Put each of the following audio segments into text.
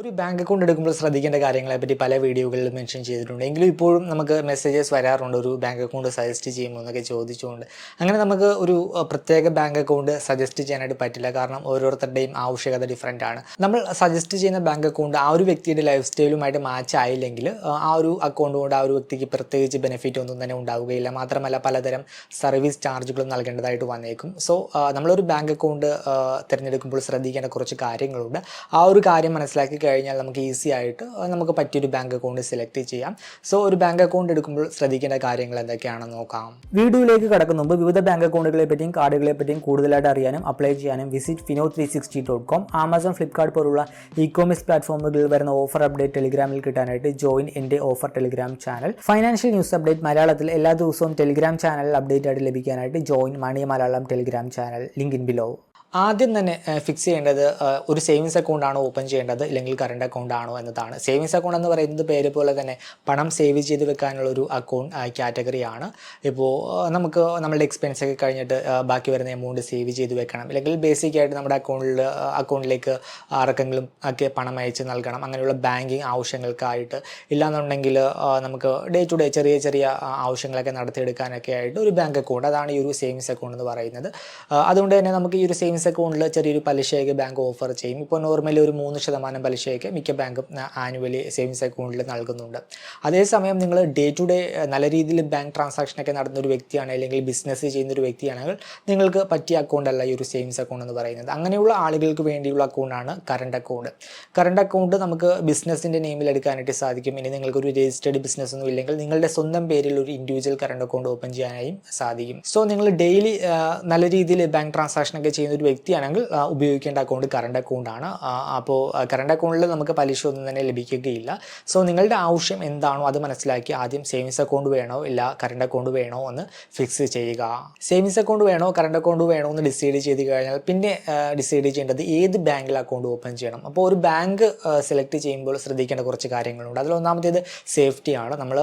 ഒരു bank account എടുക്കുമ്പോൾ ശ്രദ്ധിക്കേണ്ട കാര്യങ്ങളെ പറ്റി പല വീഡിയോകളിൽ മെൻഷൻ ചെയ്തിട്ടുണ്ട്. എങ്കിലും ഇപ്പോഴും നമുക്ക് മെസ്സേജസ് വരാറുണ്ട്. ഒരു ബാങ്ക് അക്കൗണ്ട് സജസ്റ്റ് ചെയ്യുമോ എന്നൊക്കെ ചോദിച്ചുകൊണ്ട്. അങ്ങനെ നമുക്ക് ഒരു പ്രത്യേക ബാങ്ക് അക്കൗണ്ട് സജസ്റ്റ് ചെയ്യാനായിട്ട് പറ്റില്ല. കാരണം ഓരോരുത്തരുടെയും ആവശ്യകത ഡിഫറെന്റ് ആണ്. നമ്മൾ സജസ്റ്റ് ചെയ്യുന്ന ബാങ്ക് അക്കൗണ്ട് ആ ഒരു വ്യക്തിയുടെ ലൈഫ് സ്റ്റൈലുമായിട്ട് മാച്ച് ആയില്ലെങ്കിൽ ആ ഒരു അക്കൗണ്ട് കൊണ്ട് ആ ഒരു വ്യക്തിക്ക് പ്രത്യേകിച്ച് ബെനിഫിറ്റ് ഒന്നും തന്നെ ഉണ്ടാവുകയില്ല. മാത്രമല്ല പലതരം സർവീസ് ചാർജുകളും നൽകേണ്ടതായിട്ട് വന്നേക്കും. സോ നമ്മളൊരു ബാങ്ക് അക്കൗണ്ട് തിരഞ്ഞെടുക്കുമ്പോൾ ശ്രദ്ധിക്കേണ്ട കുറച്ച് കാര്യങ്ങളുണ്ട്. ആ ഒരു കാര്യം മനസ്സിലാക്കി കഴിഞ്ഞാൽ നമുക്ക് ഈസി ആയിട്ട് നമുക്ക് പറ്റിയൊരു ബാങ്ക് അക്കൗണ്ട് സെലക്ട് ചെയ്യാം. സോ ഒരു ബാങ്ക് അക്കൗണ്ട് എടുക്കുമ്പോൾ ശ്രദ്ധിക്കേണ്ട കാര്യങ്ങൾ എന്തൊക്കെയാണെന്ന് നോക്കാം. വീഡിയോയിലേക്ക് കടക്കുന്ന മുമ്പ് വിവിധ ബാങ്ക് അക്കൗണ്ടുകളെ പറ്റിയും കാർഡുകളെ പറ്റിയും കൂടുതലായിട്ട് അറിയാനും അപ്ലൈ ചെയ്യാനും visit Fino three sixty dot com Amazon Flipkart പോലുള്ള ഇ കോമേഴ്സ് പ്ലാറ്റ്ഫോമുകളിൽ വരുന്ന ഓഫർ അപ്ഡേറ്റ് ടെലിഗ്രാമിൽ കിട്ടാനായിട്ട് ജോയിൻ എന്റെ offer Telegram channel financial news update മലയാളത്തിൽ എല്ലാ ദിവസവും ടെലിഗ്രാം ചാനലിൽ അപ്ഡേറ്റ് ആയിട്ട് ലഭിക്കാനായിട്ട് join money Malayalam Telegram channel link in below ആദ്യം തന്നെ ഫിക്സ് ചെയ്യേണ്ടത് ഒരു സേവിങ്സ് അക്കൗണ്ട് ആണോ ഓപ്പൺ ചെയ്യേണ്ടത് ഇല്ലെങ്കിൽ കറണ്ട് അക്കൗണ്ട് ആണോ എന്നതാണ്. സേവിങ്സ് അക്കൗണ്ട് എന്ന് പറയുന്നത് പേര് പോലെ തന്നെ പണം സേവ് ചെയ്ത് വെക്കാനുള്ള ഒരു അക്കൗണ്ട് കാറ്റഗറിയാണ് ഇപ്പോൾ നമുക്ക് നമ്മളുടെ എക്സ്പെൻസ് ഒക്കെ കഴിഞ്ഞിട്ട് ബാക്കി വരുന്ന എമൗണ്ട് സേവ് ചെയ്ത് വെക്കണം. അല്ലെങ്കിൽ ബേസിക് ആയിട്ട് നമ്മുടെ അക്കൗണ്ടിൽ അക്കൗണ്ടിലേക്ക് ആർക്കെങ്കിലും ഒക്കെ പണം അയച്ച് നൽകണം. അങ്ങനെയുള്ള ബാങ്കിങ് ആവശ്യങ്ങൾക്കായിട്ട് ഇല്ലാന്നുണ്ടെങ്കിൽ നമുക്ക് ഡേ ടു ഡേ ചെറിയ ചെറിയ ആവശ്യങ്ങളൊക്കെ നടത്തിയെടുക്കാനൊക്കെ ആയിട്ട് ഒരു ബാങ്ക് അക്കൗണ്ട് അതാണ് ഈ ഒരു സേവിങ്സ് അക്കൗണ്ട് എന്ന് പറയുന്നത്. അതുകൊണ്ട് തന്നെ നമുക്ക് ഈ ഒരു സേവിങ്സ് അക്കൗണ്ടിൽ ചെറിയൊരു പലിശയൊക്കെ ബാങ്ക് ഓഫർ ചെയ്യും. ഇപ്പോൾ നോർമലി ഒരു മൂന്ന് ശതമാനം പലിശയൊക്കെ മിക്ക ബാങ്കും ആനുവലി സേവിങ്സ് അക്കൗണ്ടിൽ നൽകുന്നുണ്ട്. അതേസമയം നിങ്ങൾ ഡേ ടു ഡേ നല്ല രീതിയിൽ ബാങ്ക് ട്രാൻസാക്ഷനൊക്കെ നടന്ന ഒരു വ്യക്തിയാണ് അല്ലെങ്കിൽ ബിസിനസ് ചെയ്യുന്ന ഒരു വ്യക്തിയാണെങ്കിൽ നിങ്ങൾക്ക് പറ്റിയ അക്കൗണ്ട് അല്ല ഈ ഒരു സേവിങ്സ് അക്കൗണ്ട് എന്ന് പറയുന്നത്. അങ്ങനെയുള്ള ആളുകൾക്ക് വേണ്ടിയുള്ള അക്കൗണ്ടാണ് കറണ്ട് അക്കൗണ്ട് കറണ്ട് അക്കൗണ്ട് നമുക്ക് ബിസിനസ്സിന്റെ നെയിമിൽ എടുക്കാനായിട്ട് സാധിക്കും. ഇനി നിങ്ങൾക്ക് ഒരു രജിസ്റ്റേർഡ് ബിസിനസ് ഒന്നും ഇല്ലെങ്കിൽ നിങ്ങളുടെ സ്വന്തം പേരിൽ ഒരു ഇൻഡിവിജ്വൽ കറണ്ട് അക്കൗണ്ട് ഓപ്പൺ ചെയ്യാനായും സാധിക്കും. സോ നിങ്ങൾ ഡെയിലി നല്ല രീതിയിൽ ബാങ്ക് ട്രാൻസാക്ഷൻ ഒക്കെ ചെയ്യുന്ന ഒരു വ്യക്തിയാണെങ്കിൽ ഉപയോഗിക്കേണ്ട അക്കൗണ്ട് കറണ്ട് ആണ്. അപ്പോൾ കറണ്ട് അക്കൗണ്ടിൽ നമുക്ക് പലിശ ഒന്നും തന്നെ ലഭിക്കുകയില്ല. സോ നിങ്ങളുടെ ആവശ്യം എന്താണോ അത് മനസ്സിലാക്കി ആദ്യം സേവിങ്സ് അക്കൗണ്ട് വേണോ ഇല്ല കറണ്ട് അക്കൗണ്ട് വേണോ എന്ന് ഫിക്സ് ചെയ്യുക. സേവിങ്സ് അക്കൗണ്ട് വേണോ കറണ്ട് അക്കൗണ്ട് വേണോ എന്ന് ഡിസൈഡ് ചെയ്ത് കഴിഞ്ഞാൽ പിന്നെ ഡിസൈഡ് ചെയ്യേണ്ടത് ഏത് ബാങ്കിൽ അക്കൗണ്ട് ഓപ്പൺ ചെയ്യണം. അപ്പോൾ ഒരു ബാങ്ക് സെലക്ട് ചെയ്യുമ്പോൾ ശ്രദ്ധിക്കേണ്ട കുറച്ച് കാര്യങ്ങളുണ്ട്. അതിൽ ഒന്നാമത്തേത് സേഫ്റ്റിയാണ് നമ്മൾ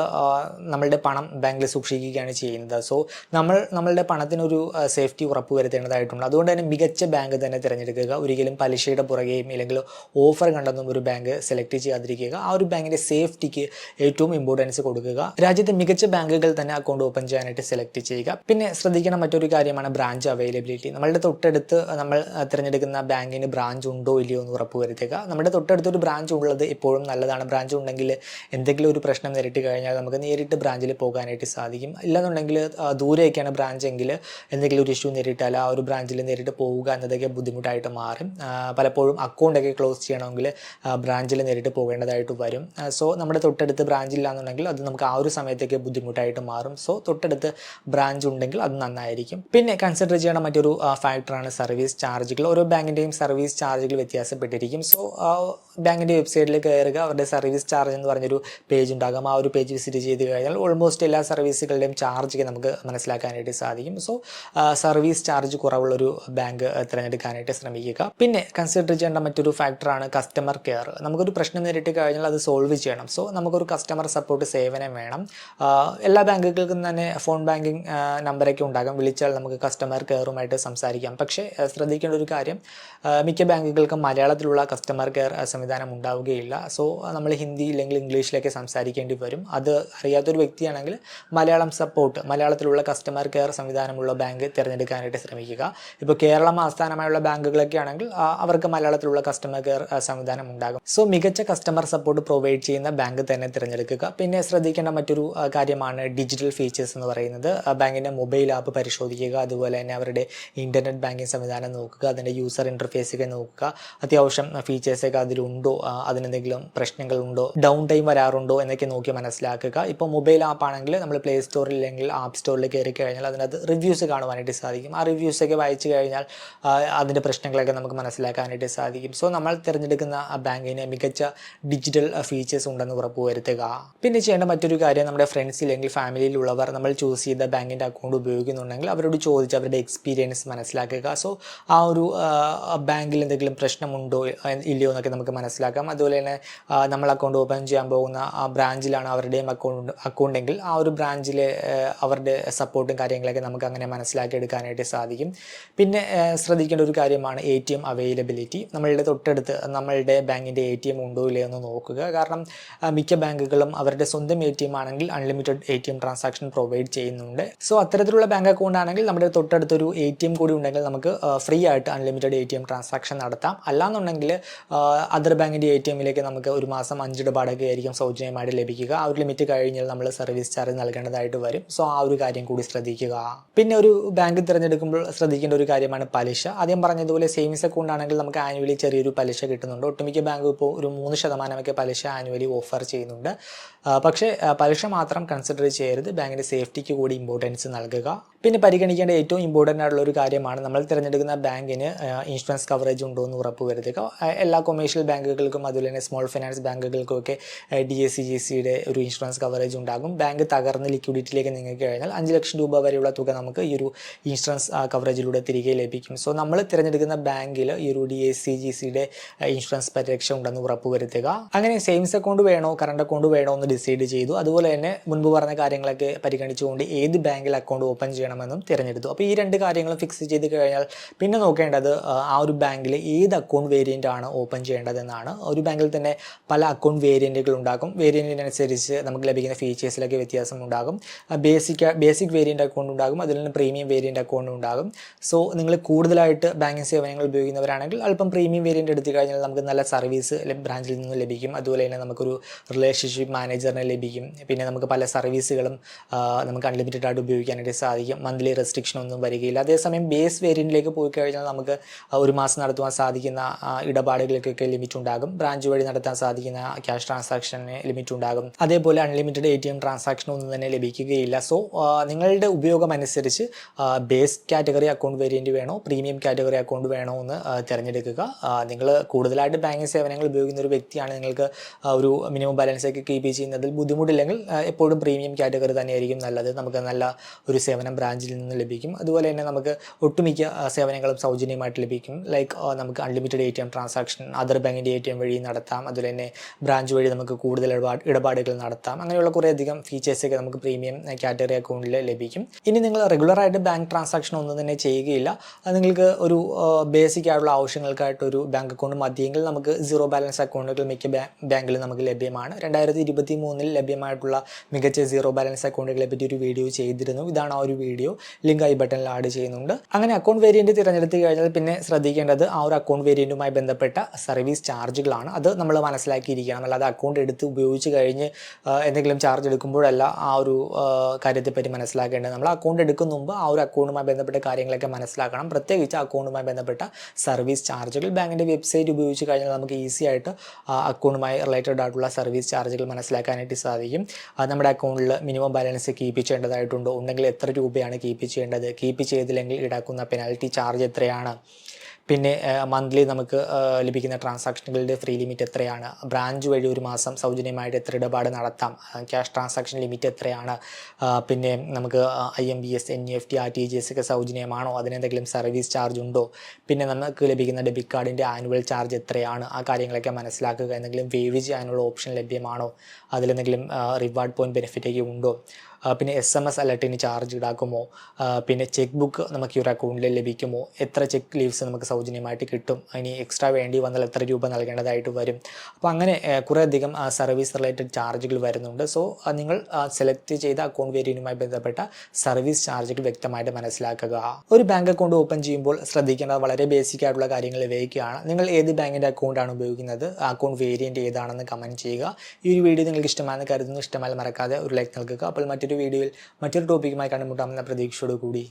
നമ്മളുടെ പണം ബാങ്കിൽ സൂക്ഷിക്കുകയാണ് ചെയ്യുന്നത്. സോ നമ്മൾ നമ്മളുടെ പണത്തിനൊരു സേഫ്റ്റി ഉറപ്പ് വരുത്തേണ്ടതായിട്ടുണ്ട്. അതുകൊണ്ട് തന്നെ മികച്ച ബാങ്ക് തന്നെ തിരഞ്ഞെടുക്കുക ഒരിക്കലും പലിശയുടെ പുറകെയും അല്ലെങ്കിൽ ഓഫർ കണ്ടെന്നും ഒരു ബാങ്ക് സെലക്ട് ചെയ്യാതിരിക്കുക ആ ഒരു ബാങ്കിന്റെ സേഫ്റ്റിക്ക് ഏറ്റവും ഇമ്പോർട്ടൻസ് കൊടുക്കുക. രാജ്യത്തെ മികച്ച ബാങ്കുകൾ തന്നെ അക്കൗണ്ട് ഓപ്പൺ ചെയ്യാനായിട്ട് സെലക്ട് ചെയ്യുക. പിന്നെ ശ്രദ്ധിക്കണം മറ്റൊരു കാര്യമാണ് ബ്രാഞ്ച് അവൈലബിലിറ്റി നമ്മളുടെ തൊട്ടടുത്ത് നമ്മൾ തിരഞ്ഞെടുക്കുന്ന ബാങ്കിന് ബ്രാഞ്ച് ഉണ്ടോ ഇല്ലയോ എന്ന് ഉറപ്പ് വരുത്തുക. നമ്മുടെ തൊട്ടടുത്തൊരു ബ്രാഞ്ച് ഉള്ളത് എപ്പോഴും നല്ലതാണ്. ബ്രാഞ്ച് ഉണ്ടെങ്കിൽ എന്തെങ്കിലും ഒരു പ്രശ്നം നേരിട്ട് കഴിഞ്ഞാൽ നമുക്ക് നേരിട്ട് ബ്രാഞ്ചിൽ പോകാനായിട്ട് സാധിക്കും. ഇല്ലെന്നുണ്ടെങ്കിൽ ദൂരെയൊക്കെയാണ് ബ്രാഞ്ച് എങ്കിൽ എന്തെങ്കിലും ഒരു ഇഷ്യൂ നേരിട്ടാൽ ആ ഒരു ബ്രാഞ്ചിൽ നേരിട്ട് പോവുക എന്നതൊക്കെ ബുദ്ധിമുട്ടായിട്ട് മാറും. പലപ്പോഴും അക്കൗണ്ടൊക്കെ ക്ലോസ് ചെയ്യണമെങ്കിൽ ബ്രാഞ്ചിൽ നേരിട്ട് പോകേണ്ടതായിട്ട് വരും. സോ നമ്മുടെ തൊട്ടടുത്ത് ബ്രാഞ്ചില്ലാന്നുണ്ടെങ്കിൽ അത് നമുക്ക് ആ ഒരു സമയത്തേക്ക് ബുദ്ധിമുട്ടായിട്ട് മാറും. സോ തൊട്ടടുത്ത് ബ്രാഞ്ച് ഉണ്ടെങ്കിൽ അത് നന്നായിരിക്കും. പിന്നെ കൺസിഡർ ചെയ്യേണ്ട മറ്റൊരു ഫാക്ടറാണ് സർവീസ് ചാർജുകൾ ഓരോ ബാങ്കിന്റെയും സർവീസ് ചാർജുകൾ വ്യത്യാസപ്പെട്ടിരിക്കും. സോ ബാങ്കിന്റെ വെബ്സൈറ്റിൽ കയറുക അവരുടെ സർവീസ് ചാർജ് എന്ന് പറഞ്ഞൊരു പേജ് ഉണ്ടാകും. ആ ഒരു പേജ് വിസിറ്റ് ചെയ്ത് കഴിഞ്ഞാൽ ഓൾമോസ്റ്റ് എല്ലാ സർവീസുകളുടെയും ചാർജ് നമുക്ക് മനസ്സിലാക്കാനായിട്ട് സാധിക്കും. സോ സർവീസ് ചാർജ് കുറവുള്ളൊരു ബാങ്ക് തിരഞ്ഞെടുക്കാനായിട്ട് ശ്രമിക്കുക. പിന്നെ കൺസിഡർ ചെയ്യേണ്ട മറ്റൊരു ഫാക്ടറാണ് കസ്റ്റമർ കെയർ നമുക്കൊരു പ്രശ്നം നേരിട്ട് കഴിഞ്ഞാൽ അത് സോൾവ് ചെയ്യണം. സോ നമുക്കൊരു കസ്റ്റമർ സപ്പോർട്ട് സേവനം വേണം. എല്ലാ ബാങ്കുകൾക്കും തന്നെ ഫോൺ ബാങ്കിങ് നമ്പറൊക്കെ ഉണ്ടാകും. വിളിച്ചാൽ നമുക്ക് കസ്റ്റമർ കെയറുമായിട്ട് സംസാരിക്കാം. പക്ഷേ ശ്രദ്ധിക്കേണ്ട ഒരു കാര്യം മിക്ക ബാങ്കുകൾക്കും മലയാളത്തിലുള്ള കസ്റ്റമർ കെയർ സംവിധാനം ഉണ്ടാവുകയില്ല. സോ നമ്മൾ ഹിന്ദി ഇല്ലെങ്കിൽ ഇംഗ്ലീഷിലൊക്കെ സംസാരിക്കേണ്ടി വരും. അത് അറിയാത്തൊരു വ്യക്തിയാണെങ്കിൽ മലയാളം സപ്പോർട്ട് മലയാളത്തിലുള്ള കസ്റ്റമർ കെയർ സംവിധാനമുള്ള ബാങ്ക് തിരഞ്ഞെടുക്കാനായിട്ട് ശ്രമിക്കുക. ഇപ്പോൾ കേരളം ആസ്ഥാനമായുള്ള ബാങ്കുകളൊക്കെ ആണെങ്കിൽ അവർക്ക് മലയാളത്തിലുള്ള കസ്റ്റമർ കെയർ സംവിധാനം ഉണ്ടാകും. സോ മികച്ച കസ്റ്റമർ സപ്പോർട്ട് പ്രൊവൈഡ് ചെയ്യുന്ന ബാങ്ക് തന്നെ തിരഞ്ഞെടുക്കുക. പിന്നെ ശ്രദ്ധിക്കേണ്ട മറ്റൊരു കാര്യമാണ് ഡിജിറ്റൽ ഫീച്ചേഴ്സ് എന്ന് പറയുന്നത്. ബാങ്കിന്റെ മൊബൈൽ ആപ്പ് പരിശോധിക്കുക. അതുപോലെ തന്നെ അവരുടെ ഇന്റർനെറ്റ് ബാങ്കിങ് സംവിധാനം നോക്കുക. അതിന്റെ യൂസർ ഇന്റർഫേസ് ഒക്കെ നോക്കുക. അത്യാവശ്യം ഫീച്ചേഴ്സൊക്കെ അതിലുണ്ടോ. ആ, അതിനെന്തെങ്കിലും പ്രശ്നങ്ങളുണ്ടോ ഡൗൺ ടൈം വരാറുണ്ടോ? എന്നൊക്കെ നോക്കി മനസ്സിലാക്കുക. ഇപ്പോൾ മൊബൈൽ ആപ്പ് ആണെങ്കിൽ നമ്മൾ പ്ലേ സ്റ്റോറിൽ അല്ലെങ്കിൽ ആപ്പ് സ്റ്റോറിൽ കയറി കഴിഞ്ഞാൽ അതിനകത്ത് റിവ്യൂസ് കാണുവാനായിട്ട് സാധിക്കും. ആ റിവ്യൂസ് ഒക്കെ വായിച്ചു കഴിഞ്ഞാൽ അതിന്റെ പ്രശ്നങ്ങളൊക്കെ നമുക്ക് മനസ്സിലാക്കാനായിട്ട് സാധിക്കും. സോ നമ്മൾ തിരഞ്ഞെടുക്കുന്ന ബാങ്കിന് മികച്ച ഡിജിറ്റൽ ഫീച്ചേഴ്സ് ഉണ്ടെന്ന് ഉറപ്പുവരുത്തുക പിന്നെ ചെയ്യേണ്ട മറ്റൊരു കാര്യം നമ്മുടെ ഫ്രണ്ട്സ് ഇല്ലെങ്കിൽ ഫാമിലിയിലുള്ളവർ നമ്മൾ ചൂസ് ചെയ്ത ബാങ്കിന്റെ അക്കൗണ്ട് ഉപയോഗിക്കുന്നുണ്ടെങ്കിൽ അവരോട് ചോദിച്ച് അവരുടെ എക്സ്പീരിയൻസ് മനസ്സിലാക്കുക. സോ ആ ഒരു ബാങ്കിൽ എന്തെങ്കിലും പ്രശ്നമുണ്ടോ ഇല്ലയോ എന്നൊക്കെ നമുക്ക് മനസ്സിലാക്കാം. അതുപോലെ തന്നെ നമ്മൾ അക്കൗണ്ട് ഓപ്പൺ ചെയ്യാൻ പോകുന്ന ആ ബ്രാഞ്ചിലാണ് അവരുടെയും അക്കൗണ്ട് അക്കൗണ്ട് എങ്കിൽ ആ ഒരു ബ്രാഞ്ചിലെ അവരുടെ സപ്പോർട്ടും കാര്യങ്ങളൊക്കെ നമുക്ക് അങ്ങനെ മനസ്സിലാക്കി എടുക്കാനായിട്ട് സാധിക്കും. പിന്നെ ശ്രദ്ധിക്കേണ്ട ഒരു കാര്യമാണ് എ ടി എം അവൈലബിലിറ്റി നമ്മളുടെ തൊട്ടടുത്ത് നമ്മളുടെ ബാങ്കിന്റെ എ ടി എം ഉണ്ടോ ഇല്ലയോ എന്ന് നോക്കുക. കാരണം മിക്ക ബാങ്കുകളും അവരുടെ സ്വന്തം എ ടി എം ആണെങ്കിൽ unlimited A T M transaction provide ചെയ്യുന്നുണ്ട്. സോ അത്തരത്തിലുള്ള ബാങ്ക് അക്കൗണ്ട് ആണെങ്കിൽ നമ്മുടെ തൊട്ടടുത്തൊരു എ ടി എം കൂടി ഉണ്ടെങ്കിൽ നമുക്ക് ഫ്രീ ആയിട്ട് unlimited A T M transaction നടത്താം. അല്ലാന്നുണ്ടെങ്കിൽ അതർ ബാങ്കിന്റെ എ ടി എമ്മിലേക്ക് നമുക്ക് ഒരു മാസം അഞ്ച് ഇടപാടൊക്കെ ആയിരിക്കും സൗജന്യമായിട്ട് ലഭിക്കുക. ആ ഒരു ലിമിറ്റ് കഴിഞ്ഞാൽ നമ്മൾ സർവീസ് ചാർജ് നൽകേണ്ടതായിട്ട് വരും. സോ ആ ഒരു കാര്യം കൂടി ശ്രദ്ധിക്കുക. പിന്നെ ഒരു ബാങ്ക് തിരഞ്ഞെടുക്കുമ്പോൾ ശ്രദ്ധിക്കേണ്ട ഒരു കാര്യമാണ് പലിശ. ആദ്യം പറഞ്ഞതുപോലെ സേവിങ്സ് അക്കൗണ്ട് ആണെങ്കിൽ നമുക്ക് ആനുവലി ചെറിയൊരു പലിശ കിട്ടുന്നുണ്ട്. ഒട്ടുമിക്ക ബാങ്ക് ഇപ്പോൾ ഒരു മൂന്ന് ശതമാനമൊക്കെ പലിശ ആനുവലി ഓഫർ ചെയ്യുന്നുണ്ട്. പക്ഷേ പലിശ മാത്രം കൺസിഡർ ചെയ്യരുത്. ബാങ്കിന്റെ സേഫ്റ്റിക്ക് കൂടി ഇമ്പോർട്ടൻസ് നൽകുക. പിന്നെ പരിഗണിക്കേണ്ട ഏറ്റവും ഇമ്പോർട്ടന്റ് ആയിട്ടുള്ള ഒരു കാര്യമാണ് നമ്മൾ തിരഞ്ഞെടുക്കുന്ന ബാങ്കിന് ഇൻഷുറൻസ് കവറേജ് ഉണ്ടോ എന്ന് ഉറപ്പുവരുത്തുക വരുത്തുക. എല്ലാ കൊമേഴ്ഷ്യൽ ബാങ്കുകൾക്കും അതുപോലെ തന്നെ സ്മോൾ ഫിനാൻസ് ബാങ്കുകൾക്കും ഒക്കെ ഡി എസ് സി ജി സിയുടെ ഒരു ഇൻഷുറൻസ് കവറേജ് ഉണ്ടാകും. ബാങ്ക് തകർന്ന് ലിക്വിഡിറ്റിയിലേക്ക് നീങ്ങി കഴിഞ്ഞാൽ അഞ്ച് ലക്ഷം രൂപ വരെയുള്ള തുക നമുക്ക് ഈ ഒരു ഇൻഷുറൻസ് കവറേജിലൂടെ തിരികെ ലഭിക്കും. സോ നമ്മൾ തിരഞ്ഞെടുക്കുന്ന ബാങ്കിൽ ഈ ഒരു ഡി എസ് സി ജി സിയുടെ ഇൻഷുറൻസ് പരിരക്ഷ ഉണ്ടെന്ന് ഉറപ്പുവരുത്തുക അങ്ങനെ സേവിങ്സ് അക്കൗണ്ട് വേണോ കറണ്ട് അക്കൗണ്ട് വേണോ എന്ന് ഡിസൈഡ് ചെയ്തു. അതുപോലെ തന്നെ മുൻപ് പറഞ്ഞ കാര്യങ്ങളൊക്കെ പരിഗണിച്ചുകൊണ്ട് ഏത് ബാങ്കിൽ അക്കൗണ്ട് ഓപ്പൺ ചെയ്യണമെന്നും തിരഞ്ഞെടുത്തു. അപ്പോൾ ഈ രണ്ട് കാര്യങ്ങളും ഫിക്സ് ചെയ്ത് കഴിഞ്ഞാൽ പിന്നെ നോക്കേണ്ടത് ആ, ഒരു ബാങ്കിൽ ഏത് അക്കൗണ്ട് വേരിയന്റ് ആണ് ഓപ്പൺ ചെയ്യേണ്ടതെന്നാണ്. ഒരു ബാങ്കിൽ തന്നെ പല അക്കൗണ്ട് വേരിയന്റുകൾ ഉണ്ടാകും. വേരിയന്റിനനുസരിച്ച് നമുക്ക് ലഭിക്കുന്ന ഫീച്ചേഴ്സിലൊക്കെ വ്യത്യാസം ഉണ്ടാകും. ബേസിക് ബേസിക് വേരിയന്റ് അക്കൗണ്ട് ഉണ്ടാകും. അതിൽ നിന്ന് പ്രീമിയം വേരിയന്റ് അക്കൗണ്ട് ഉണ്ടാകും. സോ നിങ്ങൾ കൂടുതലായിട്ട് ബാങ്കിങ് സേവനങ്ങൾ ഉപയോഗിക്കുന്നവരാണെങ്കിൽ അല്പം പ്രീമിയം വേരിയന്റ് എടുത്തു കഴിഞ്ഞാൽ നമുക്ക് നല്ല സർവീസ് ബ്രാഞ്ചിൽ നിന്ന് ലഭിക്കും. അതുപോലെ തന്നെ നമുക്കൊരു റിലേഷൻഷിപ്പ് മാനേജറിനെ ലഭിക്കും. പിന്നെ നമുക്ക് പല സർവീസുകളും നമുക്ക് അൺലിമിറ്റഡ് ആയിട്ട് ഉപയോഗിക്കാനായിട്ട് സാധിക്കും. മന്ത്ലി റെസ്ട്രിക്ഷൻ ഒന്നും വരികയില്ല. അതേസമയം ബേസ് വേരിയന്റിലേക്ക് പോയി കഴിഞ്ഞാൽ നമുക്ക് ഒരു മാസം നടത്തുവാൻ സാധിക്കുന്ന ഇടപാടുകൾക്കൊക്കെ ലിമിറ്റ് ഉണ്ടാകും ബ്രാഞ്ച് വഴി നടത്താൻ സാധിക്കുന്ന ക്യാഷ് ട്രാൻസാക്ഷന് ലിമിറ്റ് ഉണ്ടാകും അതേപോലെ unlimited A T M transaction ഒന്നും തന്നെ ലഭിക്കുകയില്ല. സോ നിങ്ങളുടെ ഉപയോഗം അനുസരിച്ച് ബേസ് കാറ്റഗറി അക്കൗണ്ട് വേരിയന്റ് വേണോ പ്രീമിയം കാറ്റഗറി അക്കൗണ്ട് വേണോ എന്ന് തിരഞ്ഞെടുക്കുക. നിങ്ങൾ കൂടുതലായിട്ട് ബാങ്കിങ് സേവനങ്ങൾ ഉപയോഗിക്കുന്ന ഒരു വ്യക്തിയാണ്. നിങ്ങൾക്ക് ഒരു മിനിമം ബാലൻസ് ഒക്കെ കീപ്പ് ചെയ്യുന്നതിൽ ബുദ്ധിമുട്ടില്ലെങ്കിൽ എപ്പോഴും പ്രീമിയം കാറ്റഗറി തന്നെയായിരിക്കും നല്ലത്. നമുക്ക് നല്ല ഒരു സേവനം ബ്രാഞ്ചിൽ നിന്ന് ലഭിക്കും. അതുപോലെ തന്നെ നമുക്ക് ഒട്ടുമിക്ക സേവനങ്ങളും സൗജന്യമായിട്ട് ലഭിക്കും. ലൈക്ക് നമുക്ക് unlimited A T M transaction other ബാങ്കിന്റെ എ ടി എം വഴി നടത്താം. അതുപോലെ തന്നെ ബ്രാഞ്ച് വഴി നമുക്ക് കൂടുതൽ ഇടപാടുകൾ നടത്താം. അങ്ങനെയുള്ള കുറേയധികം ഫീച്ചേഴ്സൊക്കെ നമുക്ക് പ്രീമിയം കാറ്റഗറി അക്കൗണ്ടിൽ ലഭിക്കും. ഇനി നിങ്ങൾ റെഗുലറായിട്ട് ബാങ്ക് ട്രാൻസാക്ഷൻ ഒന്നും തന്നെ ചെയ്യുകയില്ല. നിങ്ങൾക്ക് ഒരു ബേസിക് ആയിട്ടുള്ള ആവശ്യങ്ങൾക്കായിട്ട് ഒരു ബാങ്ക് അക്കൗണ്ട് മതിയെങ്കിൽ നമുക്ക് സീറോ ബാലൻസ് അക്കൗണ്ടുകൾ മിക്ക ബാങ്കിലും നമുക്ക് ലഭ്യമാണ്. രണ്ടായിരത്തി ഇരുപത്തി മൂന്നിൽ ലഭ്യമായിട്ടുള്ള മികച്ച സീറോ ബാലൻസ് അക്കൗണ്ടുകളെ പറ്റി ഒരു വീഡിയോ ചെയ്തിരുന്നു. ഇതാണ് ആ ഒരു വീഡിയോ. ലിങ്ക് ഐ ബട്ടണിൽ ആഡ് ചെയ്യുന്നുണ്ട്. അങ്ങനെ അക്കൗണ്ട് വേരിയന്റ് തിരഞ്ഞെടുത്ത് കഴിഞ്ഞാൽ പിന്നെ ശ്രദ്ധിക്കേണ്ടത് ആ ഒരു അക്കൗണ്ട് വേരിയന്റുമായി ബന്ധപ്പെട്ട സർവീസ് ചാർജുകളാണ്. അത് നമ്മൾ മനസ്സിലാക്കിയിരിക്കണം. അല്ലാതെ അക്കൗണ്ട് എടുത്ത് ഉപയോഗിച്ച് കഴിഞ്ഞ് എന്തെങ്കിലും ചാർജ് എടുക്കുമ്പോഴല്ല ആ ഒരു കാര്യത്തെപ്പറ്റി മനസ്സിലാക്കേണ്ടത്. നമ്മൾ അക്കൗണ്ട് എടുക്കുന്ന മുമ്പ് ആ ഒരു അക്കൗണ്ടുമായി ബന്ധപ്പെട്ട കാര്യങ്ങളൊക്കെ മനസ്സിലാക്കണം. പ്രത്യേകിച്ച് അക്കൗണ്ടുമായി ബന്ധപ്പെട്ട സർവീസ് ചാർജുകൾ ബാങ്കിന്റെ വെബ്സൈറ്റ് ഉപയോഗിച്ച് കഴിഞ്ഞാൽ നമുക്ക് ഈസി ആയിട്ട് അക്കൗണ്ടുമായി റിലേറ്റഡ് ആയിട്ടുള്ള സർവീസ് ചാർജുകൾ മനസ്സിലാക്കാനായിട്ട് സാധിക്കും. നമ്മുടെ അക്കൗണ്ടിൽ മിനിമം ബാലൻസ് കീപ്പ് ചെയ്യേണ്ടതായിട്ടുണ്ടോ. ഉണ്ടെങ്കിൽ എത്ര രൂപയാണ് കീപ്പ് ചെയ്യേണ്ടത്? കീപ്പ് ചെയ്തില്ലെങ്കിൽ ഈടാക്കുന്ന പെനാൽറ്റി ചാർജ് എത്രയാണ്? പിന്നെ മന്ത്ലി നമുക്ക് ലഭിക്കുന്ന ട്രാൻസാക്ഷനുകളുടെ ഫ്രീ ലിമിറ്റ് എത്രയാണ്? ബ്രാഞ്ച് വഴി ഒരു മാസം സൗജന്യമായിട്ട് എത്ര ഇടപാട് നടത്താം? ക്യാഷ് ട്രാൻസാക്ഷൻ ലിമിറ്റ് എത്രയാണ്? പിന്നെ നമുക്ക് I M P S N F T R T G S ഒക്കെ സൗജന്യമാണോ? അതിനെന്തെങ്കിലും സർവീസ് ചാർജ് ഉണ്ടോ? പിന്നെ നമുക്ക് ലഭിക്കുന്ന ഡെബിറ്റ് കാർഡിന്റെ ആനുവൽ ചാർജ് എത്രയാണ്? ആ കാര്യങ്ങളൊക്കെ മനസ്സിലാക്കുക. എന്തെങ്കിലും വേവ് ചെയ്യാനുള്ള ഓപ്ഷൻ ലഭ്യമാണോ? അതിലെന്തെങ്കിലും റിവാർഡ് പോയിന്റ് ബെനിഫിറ്റൊക്കെ ഉണ്ടോ? പിന്നെ എസ് എം എസ് അലർട്ടിന് ചാർജ് ഈടാക്കുമോ? പിന്നെ ചെക്ക് ബുക്ക് നമുക്ക് ഈ ഒരു അക്കൗണ്ടിൽ ലഭിക്കുമോ? എത്ര ചെക്ക് ലീവ്സ് നമുക്ക് സൗജന്യമായിട്ട് കിട്ടും? ഇനി എക്സ്ട്രാ വേണ്ടി വന്നാൽ എത്ര രൂപ നൽകേണ്ടതായിട്ട് വരും? അപ്പോൾ അങ്ങനെ കുറേയധികം സർവീസ് റിലേറ്റഡ് ചാർജുകൾ വരുന്നുണ്ട്. സോ നിങ്ങൾ സെലക്ട് ചെയ്ത അക്കൗണ്ട് വേരിയനുമായി ബന്ധപ്പെട്ട സർവീസ് ചാർജുകൾ വ്യക്തമായിട്ട് മനസ്സിലാക്കുക. ഒരു ബാങ്ക് അക്കൗണ്ട് ഓപ്പൺ ചെയ്യുമ്പോൾ ശ്രദ്ധിക്കേണ്ട വളരെ ബേസിക് ആയിട്ടുള്ള കാര്യങ്ങൾ ഇവയൊക്കെയാണ്. നിങ്ങൾ ഏത് ബാങ്കിന്റെ അക്കൗണ്ടാണ് ഉപയോഗിക്കുന്നത്? അക്കൗണ്ട് വേരിയന്റ് ഏതാണെന്ന് കമന്റ് ചെയ്യുക. ഈ ഒരു വീഡിയോ നിങ്ങൾക്ക് ഇഷ്ടമാണെന്ന് കരുതുന്നു. ഇഷ്ടമായി മറക്കാതെ ഒരു ലൈക്ക് നൽകുക. അപ്പോൾ മറ്റൊരു വീഡിയോയിൽ മറ്റൊരു ടോപ്പിക്കുമായി കണ്ടുമുട്ടാമെന്ന പ്രതീക്ഷയോടുകൂടി.